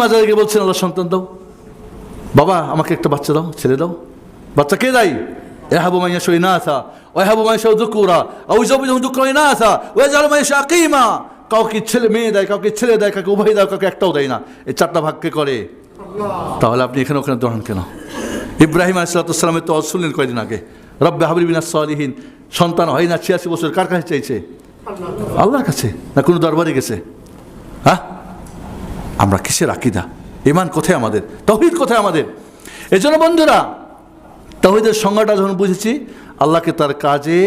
মাজারে গিয়ে বলছেন, আল্লাহ সন্তান দাও। বাবা, আমাকে একটা বাচ্চা দাও, ছেলে দাও। বাচ্চা কে দেয়? এ হাবু মাইয়া সই না আসা ওই হাবু মাইয়া সৌ দুকুরা ওই সব দুঃখ না আসা ওই জাল মাইয়া আকিমা। কাউকে ছেলে, মেয়ে দেয়, কাউকে ছেলে দেয়, কাউকে উভয় দেয়, কাউকে একটাও দেয় না। এই চারটা ভাগকে করে? তাহলে আপনি এখানে ওখানে দোহান কেন? ইব্রাহিম আলাইসালামের তো শুনলেন কয়দিন আগে। রব্বে হাবিবিনা সালিহীন। সন্তান হয় না, ছিয়াশি বছর। কার কাছে চাইছে আল্লাহর কাছে না কোনো দরবারে গেছে? হ্যাঁ? আমরা কিসের আকিদা? ইমান কোথায় আমাদের? তহিদ কোথায় আমাদের? এই জন্য বন্ধুরা, তহিদের সংজ্ঞাটা যখন বুঝেছি, আল্লাহকে তার কাজে,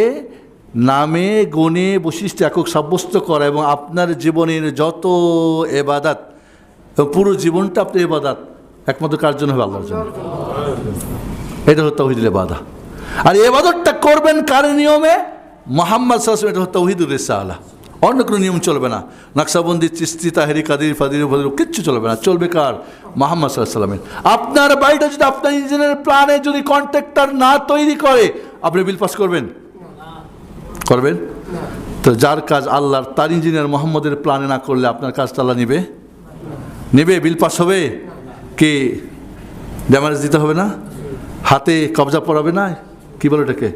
নামে, গুণে, বৈশিষ্ট্য, একক সাব্যস্ত করা এবং আপনার জীবনের যত এবাদাত এবং পুরো জীবনটা আপনি এবাদাত, একমাত্র কার জন্য হবে? আল্লাহর জন্য। এটা হচ্ছে তহিদুল এবাদা। আর এবাদতটা করবেন কার নিয়মে? মোহাম্মদ সাল্লাম এটা হচ্ছে তহিদুল আল্লাহ অন্য কোনো নিয়ম চলবে না। নকশাবন্দি, চিস্তি, তাহেরি, কাদির, ফাদির ফাদির, কিচ্ছু চলবে না। চলবে কার? মোহাম্মদ সাল্লামের আপনার বাড়িটা যদি আপনার ইঞ্জিনের প্ল্যানে যদি কন্ট্রাক্টর না তৈরি করে, আপনি বিল পাস করবেন? করবেন? তো যার কাজ আল্লাহর, তার ইঞ্জিনিয়ার মোহাম্মদের প্ল্যানে না করলে আপনার কাজ আল্লাহ নিবে? নেবে, বিল পাস হবে? কি? ড্যামারেজ দিতে হবে না? হাতে কবজা পড়াবে না? কি বলে এটাকে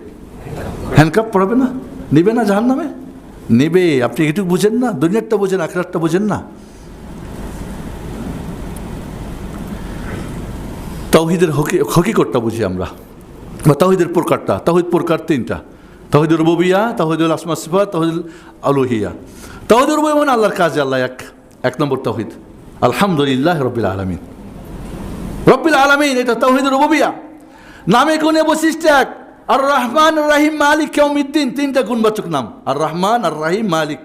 হ্যান্ডকাপ পড়াবে না? নিবে না জাহান নামে নেবে। আপনি এটুকু বুঝেন না, দুনিয়ারটা বোঝেন, আখরাতটা বোঝেন না। তৌহিদের হকি, হকিকতটা বুঝি আমরা। বা তৌহিদের প্রকারটা তৌহিদ প্রকার তিনটা। তৌহিদুল রবুবিয়া তৌহিদুল আসমা সিফা তৌহিদুল আলুহিয়া। তৌহিদুল রবুবিয়া মানে আল্লাহর কাজে, আল্লাহ এক এক নম্বর তৌহিদ আলহামদুলিল্লাহ রবিল আলমিন। রব্বিল আলমিন, এটা তৌহিদুল রবুবিয়া। নামে গুণে বৈশিষ্ট্য এক আর রহমান রাহিম মালিক কেউমিদ্দিন তিনটা গুণবাচক নাম। আর রহমান আর রাহিম মালিক।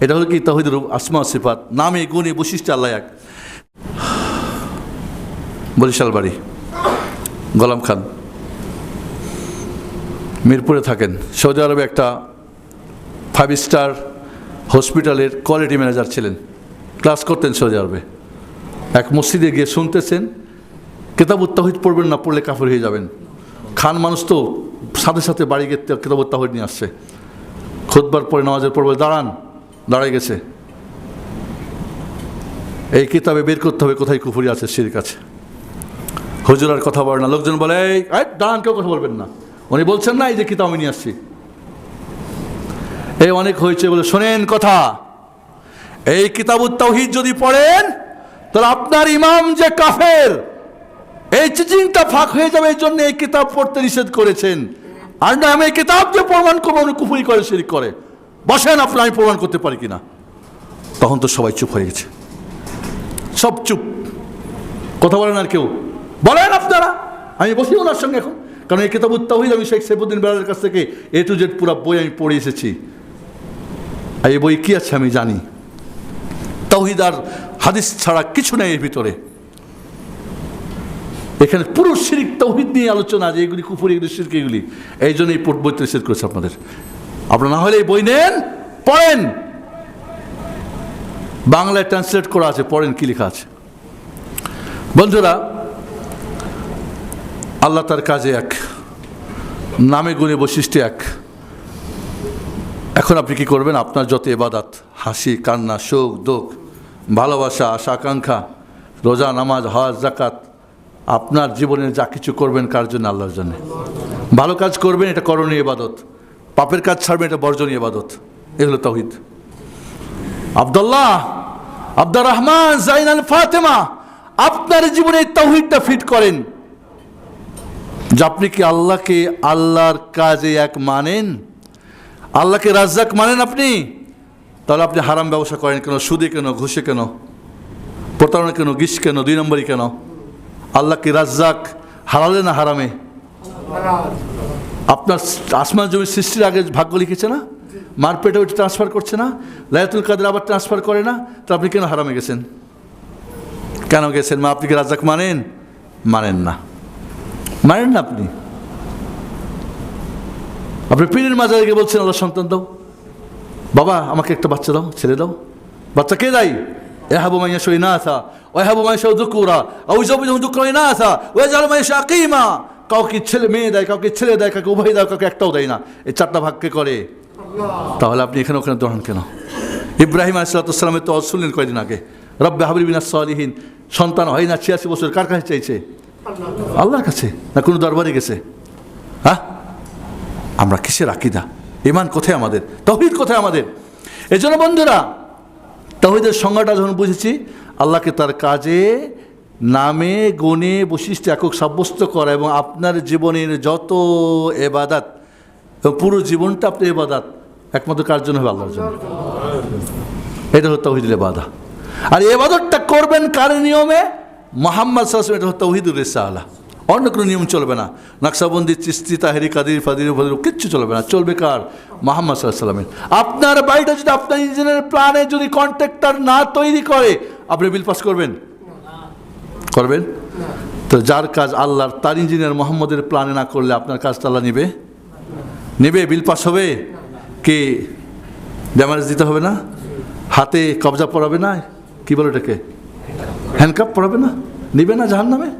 এটা হলো কি? তহিদুর আসমা সিফাত। নামে, গুণে, বৈশিষ্ট্য আল্লাহ এক। বরিশাল বাড়ি। গোলাম খান। মিরপুরে থাকেন। সৌদি আরবে একটা ফাইভ স্টার হসপিটালের কোয়ালিটি ম্যানেজার ছিলেন। ক্লাস করতেন সৌদি আরবে। এক মসজিদে গিয়ে শুনতেছেন কেতাবুত তাহিদ পড়বেন না, পড়লে কাফর হয়ে যাবেন। খান মানুষ তো সাথে সাথে বাড়ি গিয়ে কেতাবুত তাহিদ নিয়ে আসছে। খোদবার পরে নামাজের পড়বে দাঁড়ান, দাঁড়ায় গেছে। এই কিতাবে বের করতে হবে, কোথায় কুফুরি আছে, সির কাছে। হুজুর আর কথা বলে না। লোকজন বলে এই, দাঁড়ান, কেউ কথা বলবেন না। উনি বলছেন না, এই যে কিতাব আমি নিয়ে আসছি। এই অনেক হয়েছে বলে, শোনেন কথা, এই কিতাবুত তাওহিদ যদি পড়েন, তাহলে আপনার ইমাম যে কাফের এই চিচিংটা ফাঁক হয়ে যাবে, এই জন্য এই কিতাব পড়তে নিষেধ করেছেন। আর না, আমি এই কিতাব যে প্রমাণ করব উনি কুফুরি করে, শিরিক করে। বসেন আপনার আমি প্রমাণ করতে পারি কিনা? তখন তো সবাই চুপ হয়ে গেছে। সব চুপ। কথা বলেন আর কেউ? বলেন আপনারা। আমি বসি ওনার সঙ্গে এখন। কারণ এই কিতাব উত্তাহিদ, আমি শেখ সেবুদ্দিন বেলালের কাছ থেকে এ টু জেড পুরা বই আমি পড়ে এসেছি। আর এই বই কী আছে আমি জানি। তাওহিদ আর হাদিস ছাড়া কিছু নেই এর ভিতরে। এখানে পুরো শিরিক তৌহিদ নিয়ে আলোচনা যে এগুলি কুপুরি এগুলি শিরক, এগুলি। এই জন্য এই বইতে নিষেধ করেছে আপনাদের। আপনারা না হলে এই বই নেন, পড়েন। বাংলায় ট্রান্সলেট করা আছে, পড়েন কি লেখা আছে। বন্ধুরা, আল্লাহ তার কাজে এক, নামে গুণে বৈশিষ্ট্য এক। এখন আপনি কি করবেন? আপনার যত এবাদাত, হাসি, কান্না, শোক দোক ভালোবাসা, আশা, আকাঙ্ক্ষা, রোজা, নামাজ, হজ জাকাত আপনার জীবনে যা কিছু করবেন, কার জন্য আল্লাহর জন্য ভালো কাজ করবেন, এটা করণীয় ইবাদত। পাপের কাজ ছাড়বেন, এটা বর্জনীয় ইবাদত। এগুলো তহিদ আবদুল্লাহ আব্দুর রহমান জাইনাল ফাতেমা, আপনার জীবনে তৌহিদটা ফিট করেন। যে আপনি কি আল্লাহকে আল্লাহর কাজে এক মানেন? আল্লাহকে রাজ্জাক মানেন আপনি? তাহলে আপনি হারাম ব্যবসা করেন কেন? সুদে কেন? ঘুষে কেন? প্রতারণা কেন? গিস কেন? দুই নম্বরই কেন? আল্লাহকে রাজ্জাক হারালে না হারামে? আপনার আসমান জমির সৃষ্টির আগে ভাগ্য লিখেছে না? মার পেটে ওইটা ট্রান্সফার করছে না? লায়াতুল কাদের আবার ট্রান্সফার করে না? তো আপনি কেন হারামে গেছেন? কেন গেছেন? মা, আপনি কি রাজ্জাক মানেন? মানেন না। মানেন না আপনি। আপনি পীরের গিয়ে বলছেন, আল্লাহ সন্তান দাও। বাবা, আমাকে একটা বাচ্চা দাও, ছেলে দাও। বাচ্চা কে দেয়? না আসা ওই হাবু মাইয়া সৌ দুকুরা ওই সব দুঃখ না আসা ওই জাল মাইয়া আকিমা কাউকে ছেলে মেয়ে দেয়, কাউকে ছেলে দেয়, কাউকে উভয় দেয়, কাউকে একটাও দেয় না। এই চারটা ভাগকে করে? তাহলে আপনি এখানে ওখানে দোহান কেন? ইব্রাহিম আলাইসালামের তো শুনলেন কয়দিন আগে। রব্বে হাবিবিনা সালিহীন। সন্তান হয় না, ছিয়াশি বছর। কার কাছে চাইছে? আল্লাহর কাছে। না কোনো দরবারে গেছে? হ্যাঁ? আমরা কিসের আকিদা? ইমান কোথায় আমাদের? তহিদ কোথায় আমাদের? এই জন্য বন্ধুরা তহিদের সংজ্ঞাটা যখন বুঝেছি, আল্লাহকে তার কাজে, নামে, গুণে, বৈশিষ্ট্য একক সাব্যস্ত করা এবং আপনার জীবনের যত এবাদাত এবং পুরো জীবনটা আপনি এবাদাত, একমাত্র কার জন্য হবে? আল্লাহর জন্য। এটা হচ্ছে তহিদুল এবাদা। আর এবাদতটা করবেন কার নিয়মে? মোহাম্মদ সাল্লাম এটা হচ্ছে তহিদুল রেসালা। অন্য কোনো নিয়ম চলবে না। নকশাবন্দি, চিস্তি, তাহেরি, কাদির, ফাদির ফাদির, কিচ্ছু চলবে না। চলবে কার? মোহাম্মদ সাল্লামের আপনার বাড়িটা যদি আপনার ইঞ্জিনিয়ার প্ল্যানে যদি কন্ট্রাক্টর না তৈরি করে, আপনি বিল পাস করবেন? করবেন? তো যার কাজ আল্লাহর, তার ইঞ্জিনিয়ার মোহাম্মদের প্ল্যানে না করলে আপনার কাজটা আল্লাহ নেবে? নেবে? বিল পাস হবে? কি? ড্যামারেজ দিতে হবে না? হাতে কবজা পড়াবে না? কি বলে এটাকে হ্যান্ডকাপ পড়াবে না? নিবে না জাহান নামে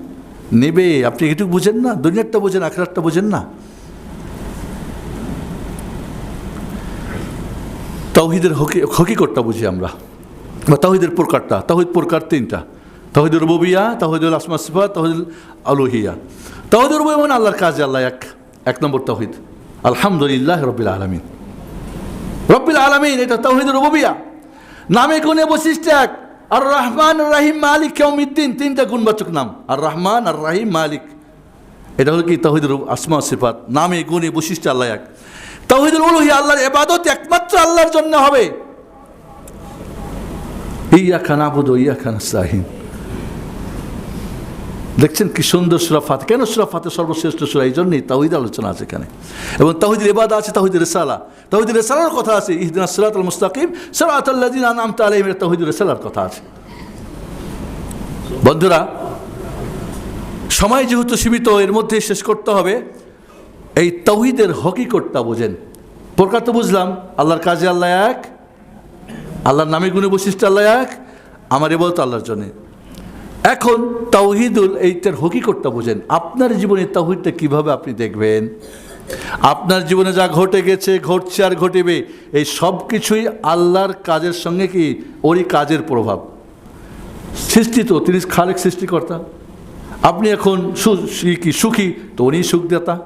নেবে, আপনি এটুকু বুঝেন না, দুনিয়ারটা বোঝেন আখরাতটা বোঝেন না। তৌহিদের হকি, হকিকতটা বুঝি আমরা। বা তৌহিদের প্রকারটা তৌহিদ প্রকার তিনটা। তৌহিদ রববিয়া তৌহিদুল আসমা সিফা তৌহিদ আলুহিয়া। তৌহিদ রবি মানে আল্লাহর কাজে, আল্লাহ এক এক নম্বর তৌহিদ আলহামদুলিল্লাহ রবিল আলমিন। রব্বিল আলমিন, এটা তৌহিদ রববিয়া। নামে গুণে বৈশিষ্ট্য এক আর রহমান রাহিম মালিক কেউমিদ্দিন তিনটা গুণবাচক নাম। আর রহমান আর রাহিম মালিক। এটা হলো কি? তহিদুল আসমা সিফাত। নামে, গুণে, বৈশিষ্ট্য আল্লাহ এক। তহিদুল উলুহি আল্লাহর এবাদত একমাত্র আল্লাহর জন্য হবে। ইয়া খান আবুদ ইয়া খান সাহিন দেখছেন কি সুন্দর সুরাফাত? কেন সুরাফাতে সর্বশ্রেষ্ঠ সুরা? এই জন্যই তাহিদ আলোচনা আছে এখানে। এবং তাহিদের এবাদা আছে তাহিদ রেসালা। তাহিদ রেসালার কথা আছে, ইহদিন আল মুস্তাকিম। সিরাত আল্লাদিন আনাম তালিম তাহিদ রেসালার কথা আছে। বন্ধুরা, সময় যেহেতু সীমিত, এর মধ্যে শেষ করতে হবে। এই তৌহিদের হকিকতটা বোঝেন। প্রকার তো বুঝলাম, আল্লাহর কাজে আল্লাহ এক, আল্লাহর নামে গুণে বৈশিষ্ট্য আল্লাহ এক, আমার এবার আল্লাহর জন্যে। এখন তাওহিদুল এইটার হকিকতটা বোঝেন। আপনার জীবনে তাওহিদটা কীভাবে আপনি দেখবেন? আপনার জীবনে যা ঘটে গেছে, ঘটছে আর ঘটিবে, এই সব কিছুই আল্লাহর কাজের সঙ্গে কি ওরই কাজের প্রভাব? সৃষ্টি তো, তিনি খালেক সৃষ্টিকর্তা। আপনি এখন কি সুখী? তো উনি সুখদাতা।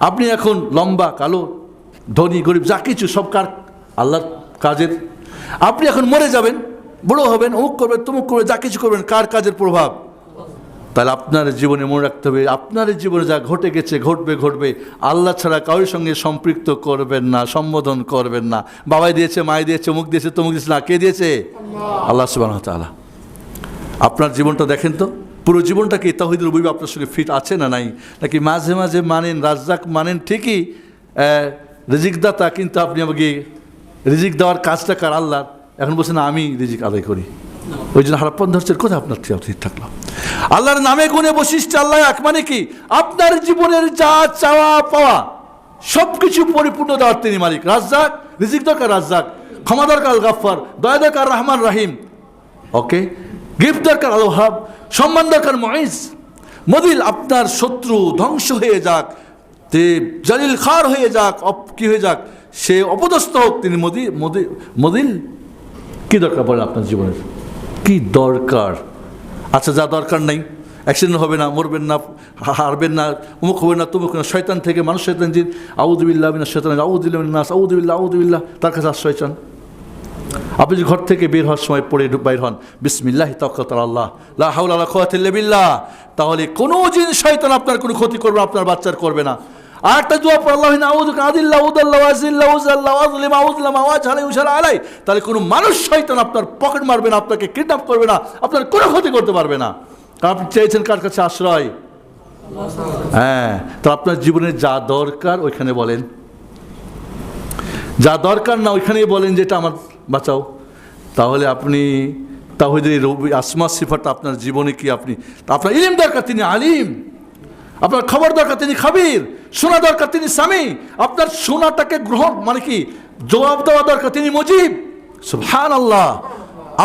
আপনি এখন লম্বা, কালো, ধনী, গরিব, যা কিছু, সব কার আল্লাহর কাজের। আপনি এখন মরে যাবেন। বড় হবেন, অমুক করবেন, তমুক করবেন, যা কিছু করবেন, কার কাজের প্রভাব? তাহলে আপনার জীবনে মনে রাখতে হবে, আপনার জীবনে যা ঘটে গেছে, ঘটবে ঘটবে, আল্লাহ ছাড়া কারোর সঙ্গে সম্পৃক্ত করবেন না, সম্বোধন করবেন না। বাবাই দিয়েছে মায় দিয়েছে মুখ দিয়েছে, তমুক দিয়েছে না, কে দিয়েছে? আল্লাহ সুবাহ তাআলা। আপনার জীবনটা দেখেন তো, পুরো জীবনটা কি তাহিদুল রবি আপনার সঙ্গে ফিট আছে না নাই? নাকি মাঝে মাঝে মানেন, রাজ্জাক মানেন ঠিকই রিজিকদাতা, কিন্তু আপনি আমাকে রিজিক দেওয়ার কাজটা কার? আল্লাহ এখন বলছেন আমি রিজিক আদায় করি। ওই জন্য হারাপ্পন ধরছেন কোথায় আপনার ঠিক থাকল? আল্লাহর নামে গুণে বৈশিষ্ট্য আল্লাহ এক মানে কি? আপনার জীবনের যা চাওয়া পাওয়া সব কিছু পরিপূর্ণ দেওয়ার তিনি মালিক। রাজ্জাক, রিজিক দরকার রাজ্জাক, ক্ষমা দরকার গাফার দয়া দরকার রহমান রাহিম। ওকে? গিফট দরকার আলোহাব সম্মান দরকার মহিস মদিল, আপনার শত্রু ধ্বংস হয়ে যাক, তে জলিল খার হয়ে যাক, অপ, কি হয়ে যাক? সে অপদস্থ হোক তিনি মোদি মোদি, মদিল। কি দরকার বলেন আপনার জীবনের? কি দরকার? আচ্ছা যা দরকার নেই অ্যাক্সিডেন্ট হবে না, মরবেন না হারবেন না, অমুক হবে না, তুমুক না, শয়তান থেকে মানুষ শয়তান জিন আউদুবিল্লাহ বিনা শয়তান আউদুল্লাহ আউদুবিল্লাহ আউদুবিল্লাহ তার কাছে আশ্রয় চান আপনি যদি ঘর থেকে বের হওয়ার সময় পড়ে বাইর হন, বিসমিল্লাহ তকত আল্লাহ, লা হাওলা ওয়ালা কুওয়াতা ইল্লা বিল্লাহ, তাহলে কোনো জিন শয়তান আপনার কোনো ক্ষতি করবে আপনার বাচ্চার করবে না। আর একটা দোয়া পর আল্লাহ আউযু কাদিল্লাহ উদাল্লাহ ওয়াজিল্লাহ উজাল্লাহ ওয়াজলিম আউযলিম আওয়াজ আলাই উশার আলাই তাহলে কোনো মানুষ শয়তান আপনার পকেট মারবে না, আপনাকে কিডন্যাপ করবে না, আপনার কোনো ক্ষতি করতে পারবে না। কারণ আপনি চেয়েছেন কার কাছে আশ্রয়? হ্যাঁ তো আপনার জীবনে যা দরকার ওইখানে বলেন। যা দরকার না ওইখানেই বলেন যেটা আমার বাঁচাও। তাহলে আপনি তাহলে রবি আসমা সিফাটা আপনার জীবনে কি আপনি আপনার ইলিম দরকার, তিনি আলিম। আপনার খবর দরকার, তিনি খাবির। শোনা দরকার, তিনি স্বামী। আপনার শোনাটাকে গ্রহণ মানে কি, জবাব দেওয়া দরকার, তিনি মজিব। সুবহান আল্লাহ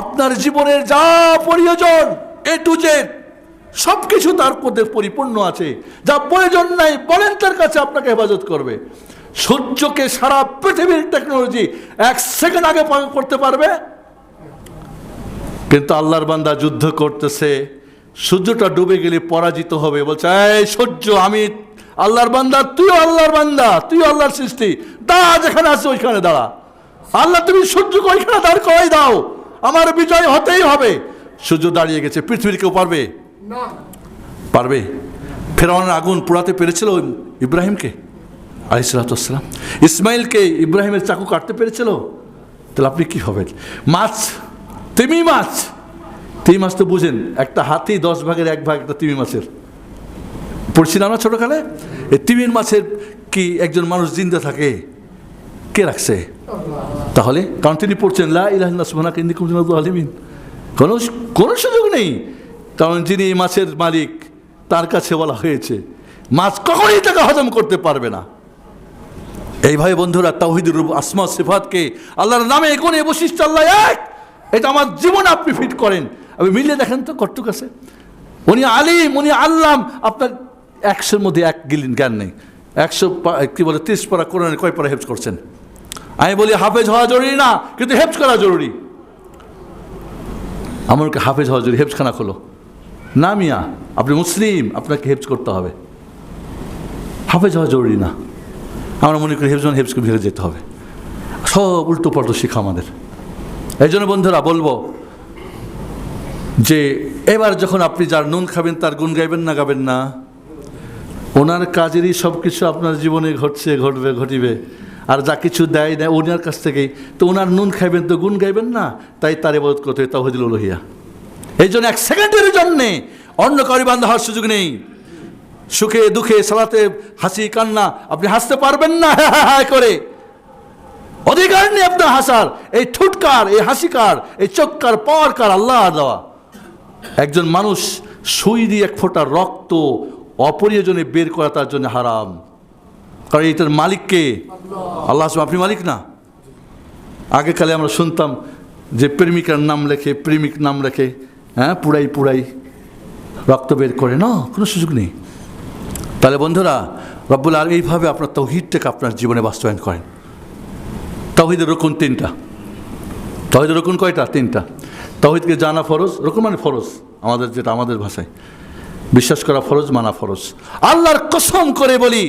আপনার জীবনের যা প্রয়োজন এ টু জেড সব কিছু তার মধ্যে পরিপূর্ণ আছে। যা প্রয়োজন নাই, বলেন তার কাছে আপনাকে হেফাজত করবে। সূর্যকে সারা পৃথিবীর টেকনোলজি এক সেকেন্ড আগে করতে পারবে। কিন্তু আল্লাহর বান্দা যুদ্ধ করতেছে সূর্যটা ডুবে গেলে পরাজিত হবে। বলছে এই সূর্য আমি আল্লাহর বান্দা তুই আল্লাহর বান্দা তুই আল্লাহর সৃষ্টি। দাঁড়া যেখানে আছে ওইখানে দাঁড়া। আল্লাহ তুমি সূর্যকে ওইখানে দাঁড় করাই দাও। আমার বিজয় হতেই হবে। সূর্য দাঁড়িয়ে গেছে পৃথিবীর কেউ পারবে? পারবে? ফেরাউনের আগুন পোড়াতে পেরেছিল ইব্রাহিমকে আলিসালাম ইসমাইলকে ইব্রাহিমের চাকু কাটতে পেরেছিল? তাহলে আপনি কি হবেন? মাছ তিমি মাছ তিমি মাছ তো বুঝেন, একটা হাতি দশ ভাগের এক ভাগ একটা তিমি মাছের। পড়ছিলাম না ছোটোকালে? এই তিমির মাছের কি একজন মানুষ জিন্দা থাকে? কে রাখছে? তাহলে, কারণ তিনি পড়ছেন, লা কুনতু কোনো কোনো সুযোগ নেই। কারণ যিনি মাছের মালিক, তার কাছে বলা হয়েছে, মাছ কখনই তাকে হজম করতে পারবে না। এইভাবে বন্ধুরা তাহিদুর আসমা, সিফাতকে আল্লাহর নামে কোন এ বৈশিষ্ট্য আল্লাহ এক। এটা আমার জীবনে আপনি ফিট করেন। আপনি মিলিয়ে দেখেন তো কটুক আছে। উনি আলিম, উনি আল্লাম। আপনার একশোর মধ্যে এক গিলিন জ্ঞান নেই। একশো কি বলে, তিরিশ পারা কোরআনে কয় পারা হেফজ করছেন? আমি বলি, হাফেজ হওয়া জরুরি না, কিন্তু হেফজ করা জরুরি। আমাকে হাফেজ হওয়া জরুরি, হেফজখানা খোলো। না মিয়া, আপনি মুসলিম, আপনাকে হেফজ করতে হবে। হাফেজ হওয়া জরুরি না। আমরা মনে করি হেফজন হেফজকে ভিড়ে যেতে হবে। সব উল্টো পাল্টো শিখা আমাদের। এই জন্য বন্ধুরা, বলব যে এবার যখন আপনি যার নুন খাবেন, তার গুণ গাইবেন না, গাবেন না? ওনার কাজেরই সব কিছু আপনার জীবনে ঘটছে, ঘটবে, ঘটিবে। আর যা কিছু দেয় দেয় ওনার কাছ থেকেই। তো ওনার নুন খাইবেন তো গুণ গাইবেন না? তাই তার এবাদত করতে হয় তাহিদুল লোহিয়া এই জন্য এক সেকেন্ডের জন্যে অন্য কারি বান্ধ হওয়ার সুযোগ নেই। সুখে, দুঃখে, সালাতে হাসি, কান্না, আপনি হাসতে পারবেন না হ্যাঁ করে। অধিকার নেই আপনার হাসার। এই ঠুটকার, এই হাসিকার, এই চক্কার পাওয়ার কার আল্লাহ দেওয়া। একজন মানুষ সুই দিয়ে এক ফোঁটা রক্ত অপরিয়োজনে বের করা তার জন্য হারাম। কারণ এটার মালিককে আল্লাহ আপনি মালিক না? আগেকালে আমরা শুনতাম যে প্রেমিকার নাম লেখে, প্রেমিক নাম লেখে হ্যাঁ পুরাই পুরাই রক্ত বের করে। না, কোনো সুযোগ নেই। তাহলে বন্ধুরা, রব্বুল আর এইভাবে আপনার তৌহিদটাকে আপনার জীবনে বাস্তবায়ন করেন। তৌহিদের রকুন তিনটা। তৌহিদের রকুন কয়টা? তিনটা। তৌহিদকে জানা ফরজ রকুন মানে ফরজ, আমাদের যেটা আমাদের ভাষায়। বিশ্বাস করা ফরজ, মানা ফরজ। আল্লাহর কসম করে বলি,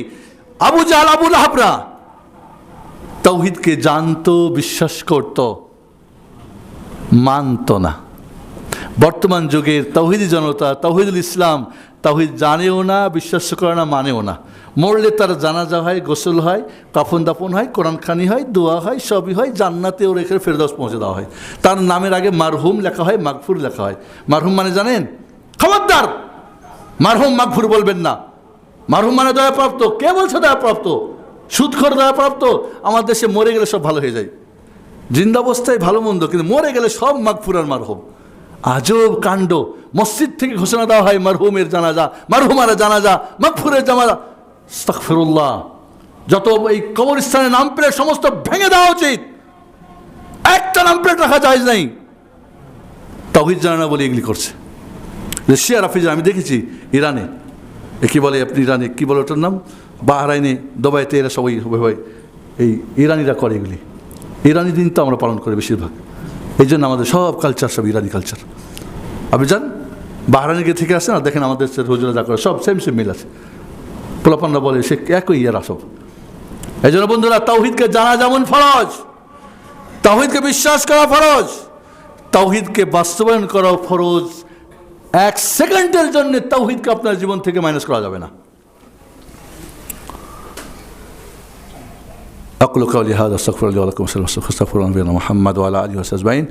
আবু জাল আবুল হাবরা তৌহিদকে জানতো, বিশ্বাস করত, মানত না। বর্তমান যুগের তৌহিদি জনতা, তৌহিদুল ইসলাম, তৌহিদ জানেও না, বিশ্বাস করে না, মানেও না। মরলে তার জানাজা হয়, গোসল হয়, কাফন দাফন হয়, কোরআনখানি হয়, দোয়া হয়, সবই হয় জান্নাতেও রেখে ফেরদৌস পৌঁছে দেওয়া হয়। তার নামের আগে মারহুম লেখা হয়, মাগফুর লেখা হয়। মারহুম মানে জানেন? খবরদার! মারহুম, মাগফুর বলবেন না। মারহুম মানে দয়াপ্রাপ্ত। কে বলছে দয়াপ্রাপ্ত? সুদখর, দয়াপ্রাপ্ত? আমার দেশে মরে গেলে সব ভালো হয়ে যায়। জিন্দাবস্থায় ভালো মন্দ, কিন্তু মরে গেলে সব মাগফুর আর মারহুম। আজব কাণ্ড। মসজিদ থেকে ঘোষণা দেওয়া হয় মারহুমের জানাজা মারহুমারা জানাজা, মাগফুরের জানাজা। আস্তাগফিরুল্লাহ। যত এই কবরস্থানের নাম প্লেট সমস্ত ভেঙে দেওয়া উচিত। একটা নাম প্লেট রাখা যায় নাই। তহিদ জানা বলে এগুলি করছে। শিয়া রাফিজ, আমি দেখেছি ইরানে। এ কি বলে আপনি ইরানে? কি বলে ওটার নাম? বাহরাইনে দবাইতে এরা সবাই ভাই এই ইরানিরা করে এগুলি। ইরানি দিন তো আমরা পালন করি বেশিরভাগ। এই জন্য আমাদের সব কালচার সব ইরানি কালচার আপনি যান গিয়ে থেকে আসেন আর দেখেন আমাদের হুজুরা যা করে সব সেম সেম মিল আছে। পোলাপানরা বলে সে একই ইয়ারা সব এই জন্য বন্ধুরা তাওহিদকে জানা যেমন ফরজ তাওহিদকে বিশ্বাস করা ফরজ তাওহিদকে বাস্তবায়ন করা ফরজ এক সেকেন্ডের জন্য তাওহিদকে আপনার জীবন থেকে মাইনাস করা যাবে না أقول قولي هذا استغفر الله ولكم استغفر الله نبينا محمد وعلى آله وصحبه أجمعين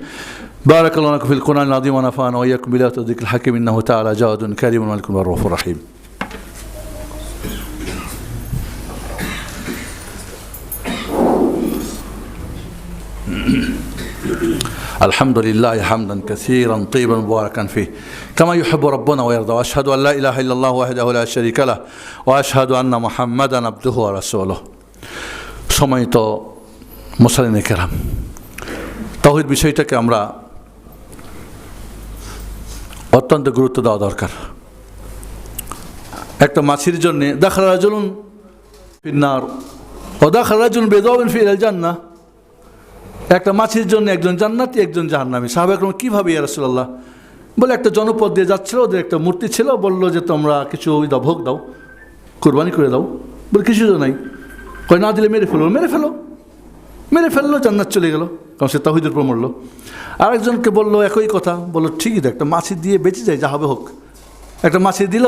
بارك الله لكم في القرآن العظيم ونفعنا وإياكم بلا الذكر الحكيم إنه تعالى جاد كريم مالك الرؤوف الرحيم الحمد لله حمدا كثيرا طيبا مباركا فيه كما يحب ربنا ويرضى واشهد ان لا اله الا الله وحده لا شريك له واشهد ان محمدا عبده ورسوله সম্মানিত মোসালিনে কেরাম তহিদ বিষয়টাকে আমরা অত্যন্ত গুরুত্ব দেওয়া দরকার একটা মাছির জন্যে দেখা রাজুন ফিন্নার ও দেখা রাজুন বেদবেন ফির জান্না একটা মাছির জন্য একজন জান্নাতি, একজন জাহান্নামী। সাহাব একরম কীভাবে ইয়া রাসূলুল্লাহ? বলে, একটা জনপদ দিয়ে যাচ্ছিল, ওদের একটা মূর্তি ছিল, বলল যে, তোমরা কিছু ওই দাও, ভোগ দাও, কোরবানি করে দাও। বলে, কিছু তো নাই। কয়, না দিলে মেরে ফেলো মেরে ফেলো। মেরে ফেলল, জান্নাত চলে গেল। কারণ সে তাহিদের উপর মরলো। আরেকজনকে বলল, একই কথা। বলল, ঠিকই তো একটা মাছি দিয়ে বেঁচে যায়, যা হবে হোক। একটা মাছি দিল,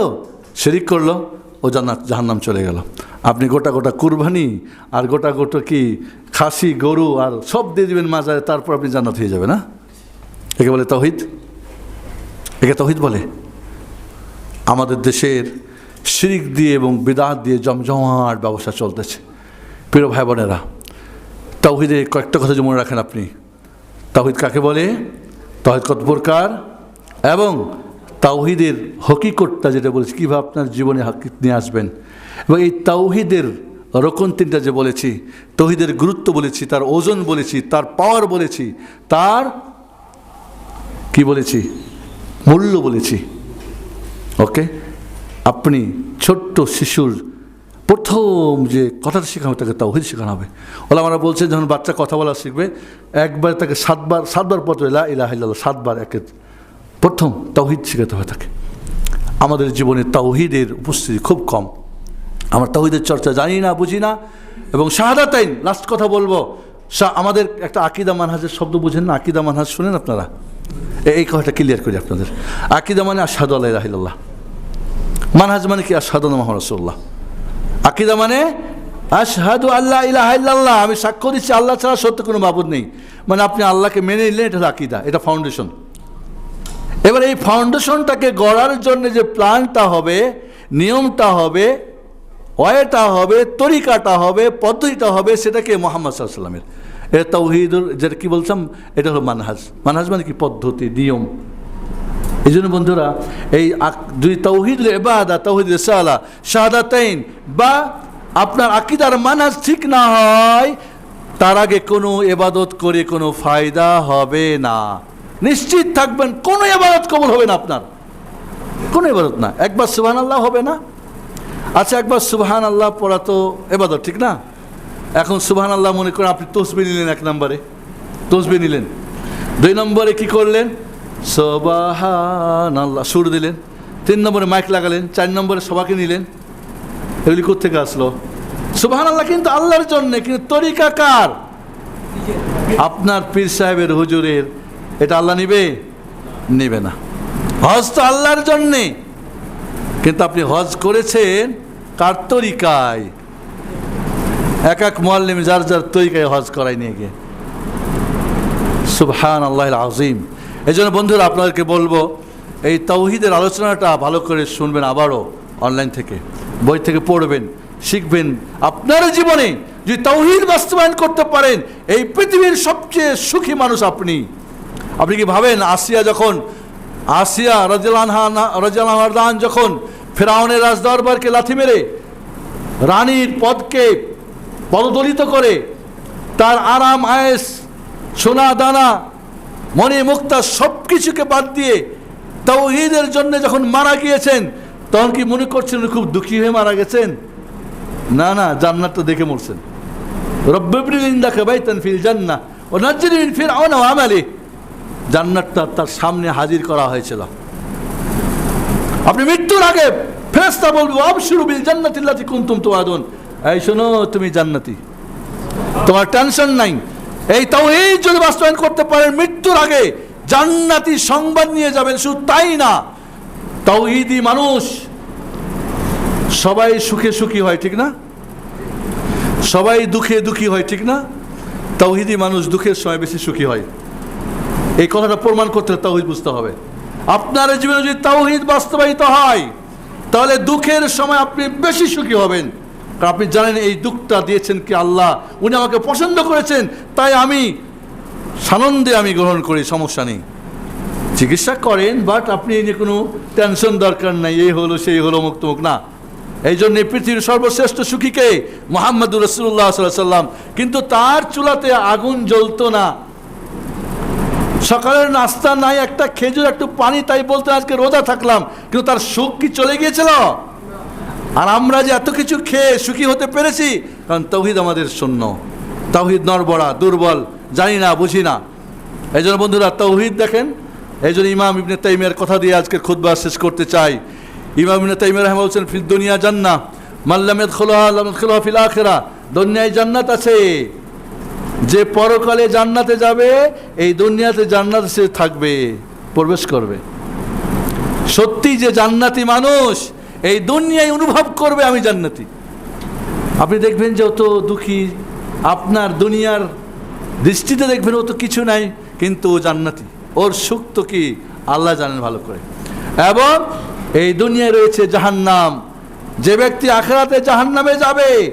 শেরিক করল। ও জান্নাত, জাহান্নাম চলে গেল। আপনি গোটা গোটা কুরবানি আর গোটা গোটা কি খাসি, গরু আর সব দিয়ে দেবেন মাজারে, তারপর আপনি জান্নাত হয়ে যাবে না? একে বলে তহিদ? একে তহিদ বলে? আমাদের দেশের শিরিক দিয়ে এবং বিদাত দিয়ে জমজমাট ব্যবসা চলতেছে। প্রিয় ভাই বোনেরা তাওহিদে কয়েকটা কথা মনে রাখেন আপনি। তাওহিদ কাকে বলে? তাওহিদ কত প্রকার এবং তাওহিদের হকিকতটা যেটা বলেছি, কীভাবে আপনার জীবনে হাকিক নিয়ে আসবেন। এবং এই তাওহিদের রকম তিনটা যে বলেছি তৌহিদের গুরুত্ব বলেছি, তার ওজন বলেছি, তার পাওয়ার বলেছি, তার কি বলেছি? মূল্য বলেছি। ওকে আপনি ছোট্ট শিশুর প্রথম যে কথাটা শেখানো, তাকে তাওহিদ শেখানো হবে। ওলা আমরা বলছে যখন বাচ্চা কথা বলা শিখবে, একবার তাকে সাতবার সাতবার পত্র ইলা ইলাহ সাতবার একে প্রথম তাওহিদ শেখাতে হয় তাকে। আমাদের জীবনে তাওহিদের উপস্থিতি খুব কম। আমরা তাওহিদের চর্চা জানি না, বুঝি না, এবং শাহাদাতাইন লাস্ট কথা বলব আমাদের একটা আকিদা মানহাজের শব্দ বুঝেন না? আকিদা মানহাজ শুনেন আপনারা? এই কথাটা ক্লিয়ার করি আপনাদের। আকিদা মানে আশহাদু আল্লাহ রাহিল্লাহ মানহাজ মানে কি? আশহাদু মোহাম্মদ রাসূলুল্লাহ। আকিদা মানে আশহাদু আল্লাহ ইলাহা ইল্লাল্লাহ। আমি সাক্ষ্য দিচ্ছি, আল্লাহ ছাড়া সত্য কোনো বাবদ নেই। মানে আপনি আল্লাহকে মেনে নিলেন, এটা আকিদা, এটা ফাউন্ডেশন এবার এই ফাউন্ডেশনটাকে গড়ার জন্য যে প্ল্যানটা হবে, নিয়মটা হবে, ওয়েটা হবে, তরিকাটা হবে, পদ্ধতিটা হবে, সেটাকে মোহাম্মদ সাল্লামের এটা তৌহিদুর যেটা কি বলছিলাম? এটা হলো মানহাজ। মানহাজ মানে কি? পদ্ধতি, নিয়ম। এই জন্য বন্ধুরা, এই যদি তৌহিদ এবাদা তৌহিদ রেসালা, শাহাদাতাইন, বা আপনার আকিদার মানহাজ ঠিক না হয়, তার আগে কোনো এবাদত করে কোনো ফায়দা হবে না। নিশ্চিত থাকবেন, কোনো এবারত কবল হবে না আপনার। কোনো এবারত না। একবার সুবহান আল্লাহ হবে না? আচ্ছা একবার সুবহান আল্লাহ পড়া তো এবাদত ঠিক না? এখন সুবহান আল্লাহ মনে করেন আপনি তসবি নিলেন এক নম্বরে। তসবি নিলেন। দুই নম্বরে কি করলেন? সবাহান আল্লাহ সুর দিলেন। তিন নম্বরে মাইক লাগালেন। চার নম্বরে সবাকে নিলেন। এগুলি কোথেকে আসলো? সুবহান আল্লাহ কিন্তু আল্লাহর জন্যে, কিন্তু তরিকা কার? আপনার পীর সাহেবের হুজুরের এটা আল্লাহ নিবে? নেবে না। হজ তো আল্লাহর জন্যে। কিন্তু আপনি হজ করেছেন কার তরিকায়? এক এক মোয়াল্লিম যার যার তরিকায় হজ করাই নিয়ে গিয়ে। সুবহান আল্লাহ আজিম এই জন্য বন্ধুরা, আপনাদেরকে বলব, এই তৌহিদের আলোচনাটা ভালো করে শুনবেন আবারও অনলাইন থেকে। বই থেকে পড়বেন, শিখবেন। আপনার জীবনে যদি তৌহিদ বাস্তবায়ন করতে পারেন, এই পৃথিবীর সবচেয়ে সুখী মানুষ আপনি। আপনি কি ভাবেন? আসিয়া যখন, আসিয়া রাজান যখন ফেরাউনের রাজদরবারকে লাথি মেরে রানীর পদকে পদদলিত করে, তার আরাম, আয়েস, সোনা, দানা মনে মুক্তা সব কিছুকে বাদ দিয়ে তাও ঈদের জন্য যখন মারা গিয়েছেন, তখন কি মনে করছেন খুব দুঃখী হয়ে মারা গেছেন? না না জান্নাতটা দেখে মরছেন। রব্বিবরিলিন্দাকে বাইতেন ফিল জান্না ও নাজ্জিরিন ফির আওনা আমালি জান্নাতটা তার সামনে হাজির করা হয়েছিল। আপনি মৃত্যুর আগে ফেরেস্তা বলব, আবশুরু বিল জান্নাতিল্লাতি কুনতুম তুআদুন এই শোনো, তুমি জান্নাতি। তোমার টেনশন নাই। এই তাও এই যদি বাস্তবায়ন করতে পারেন, মৃত্যুর আগে জান্নাতি সংবাদ নিয়ে যাবেন, শুধু তাই না তাও ঈদি মানুষ সবাই সুখে সুখী হয়, ঠিক না? সবাই দুঃখে দুঃখী হয়, ঠিক না? তাওহিদি মানুষ দুঃখের সময় বেশি সুখী হয়। এই কথাটা প্রমাণ করতে তাওহিদ বুঝতে হবে। আপনার জীবনে যদি তাওহিদ বাস্তবায়িত হয়, তাহলে দুঃখের সময় আপনি বেশি সুখী হবেন। কারণ আপনি জানেন এই দুঃখটা দিয়েছেন কি আল্লাহ, উনি আমাকে পছন্দ করেছেন, তাই আমি সানন্দে আমি গ্রহণ করি, সমস্যা নেই। চিকিৎসা করেন বাট আপনি এই কোনো টেনশন দরকার নাই, এই হলো, সেই হলো মুখ তুমুক না। এই জন্য পৃথিবীর সর্বশ্রেষ্ঠ সুখীকে মোহাম্মদুর রসুল্লাহ সাল্লাম কিন্তু তার চুলাতে আগুন জ্বলতো না। সকালের নাস্তা নাই, একটা খেজুর, একটু পানি, তাই বলতে আজকে রোজা থাকলাম। কিন্তু তার সুখ কি চলে গিয়েছিল? আর আমরা যে এত কিছু খেয়ে সুখী হতে পেরেছি, কারণ তৌহিদ আমাদের শূন্য। তৌহিদ নরবড়া দুর্বল, জানি না, বুঝি না। এই জন্য বন্ধুরা, তৌহিদ দেখেন, এই জন্য ইমাম ইবনে তাইমের কথা দিয়ে আজকের খুদ্া শেষ করতে চাই। ইমাম ইবনে তাইমের রহমান বলছেন ফিল দুনিয়া জান্না মাল্লামেদ খোলা খোলা ফিল আখেরা দুনিয়ায় জান্নাত আছে। যে পরকালে জান্নাতে যাবে, এই দুনিয়াতে জান্নাত সে থাকবে, প্রবেশ করবে। সত্যি যে জান্নাতি মানুষ, এই দুনিয়ায় অনুভব করবে আমি জান্নাতি। আপনি দেখবেন যে অত দুঃখী, আপনার দুনিয়ার দৃষ্টিতে দেখবেন ও তো কিছু নাই, কিন্তু ও জান্নাতি। ওর সুখ তো কি? আল্লাহ জানেন ভালো করে। এবং এই দুনিয়ায় রয়েছে জাহান্নাম। যে ব্যক্তি আখেরাতে জাহান্নামে যাবে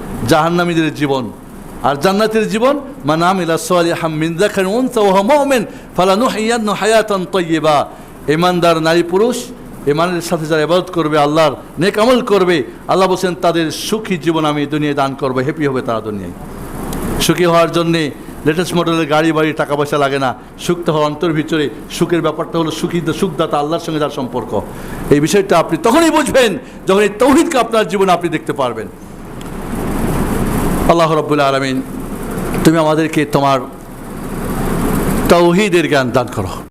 জাহান্নামীদের জীবন। আর জান্নাতের জীবন ইমানদার নারী পুরুষ ইমানের সাথে যারা ইবাদত করবে, আল্লাহর নেক আমল করবে, আল্লাহ বলছেন, তাদের সুখী জীবন আমি দুনিয়ায় দান করব হ্যাপি হবে তারা দুনিয়ায়। সুখী হওয়ার জন্যে লেটেস্ট মডেলের গাড়ি, বাড়ি, টাকা পয়সা লাগে না। সুখটা হওয়ার অন্তর ভিতরে, সুখের ব্যাপারটা হলো সুখী সুখদাতা আল্লাহর সঙ্গে তার সম্পর্ক। এই বিষয়টা আপনি তখনই বুঝবেন, যখন এই তৌহিদকে আপনার জীবনে আপনি দেখতে পারবেন। আল্লাহ রব্বুল আলমিন তুমি আমাদেরকে তোমার তৌহিদের জ্ঞান দান করো।